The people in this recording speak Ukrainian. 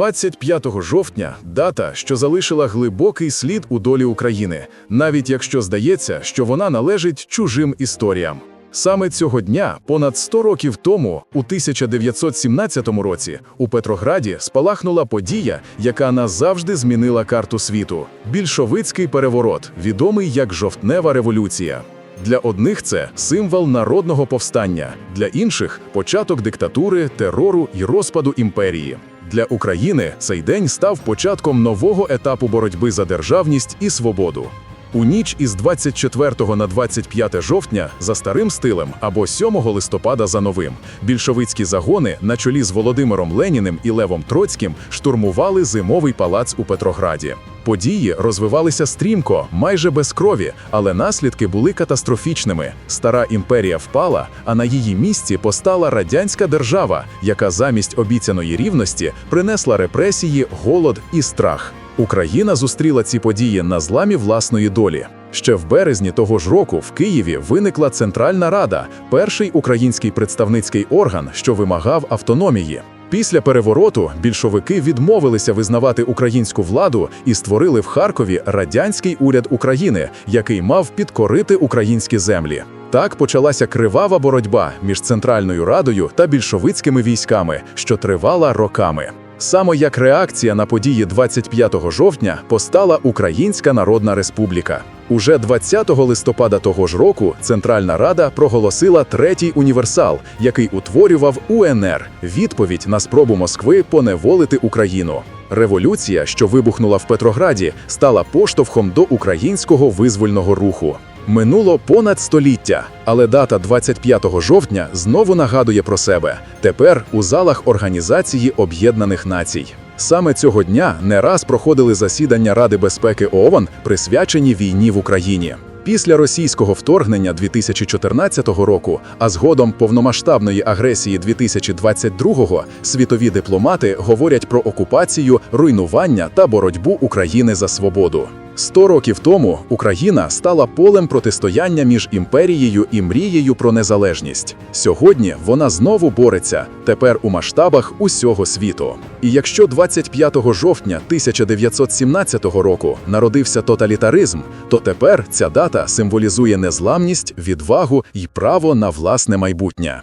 25 жовтня дата, що залишила глибокий слід у долі України, навіть якщо здається, що вона належить чужим історіям. Саме цього дня, понад 100 років тому, у 1917 році, у Петрограді спалахнула подія, яка назавжди змінила карту світу більшовицький переворот, відомий як жовтнева революція. Для одних це символ народного повстання, для інших початок диктатури, терору і розпаду імперії. Для України цей день став початком нового етапу боротьби за державність і свободу. У ніч із 24 на 25 жовтня за старим стилем або 7 листопада за новим більшовицькі загони на чолі з Володимиром Леніним і Левом Троцьким штурмували зимовий палац у Петрограді. Події розвивалися стрімко, майже без крові, але наслідки були катастрофічними. Стара імперія впала, а на її місці постала радянська держава, яка замість обіцяної рівності принесла репресії, голод і страх. Україна зустріла ці події на зламі власної долі. Ще в березні того ж року в Києві виникла Центральна Рада, перший український представницький орган, що вимагав автономії. Після перевороту більшовики відмовилися визнавати українську владу і створили в Харкові радянський уряд України, який мав підкорити українські землі. Так почалася кривава боротьба між Центральною Радою та більшовицькими військами, що тривала роками. Саме як реакція на події 25 жовтня постала Українська Народна Республіка. Уже 20 листопада того ж року Центральна Рада проголосила третій універсал, який утворював УНР відповідь на спробу Москви поневолити Україну. Революція, що вибухнула в Петрограді, стала поштовхом до українського визвольного руху. Минуло понад століття, але дата 25 жовтня знову нагадує про себе. Тепер у залах Організації Об'єднаних Націй. Саме цього дня не раз проходили засідання Ради безпеки ООН, присвячені війні в Україні. Після російського вторгнення 2014 року, а згодом повномасштабної агресії 2022-го, світові дипломати говорять про окупацію, руйнування та боротьбу України за свободу. Сто років тому Україна стала полем протистояння між імперією і мрією про незалежність. Сьогодні вона знову бореться, тепер у масштабах усього світу. І якщо 25 жовтня 1917 року народився тоталітаризм, то тепер ця дата символізує незламність, відвагу і право на власне майбутнє.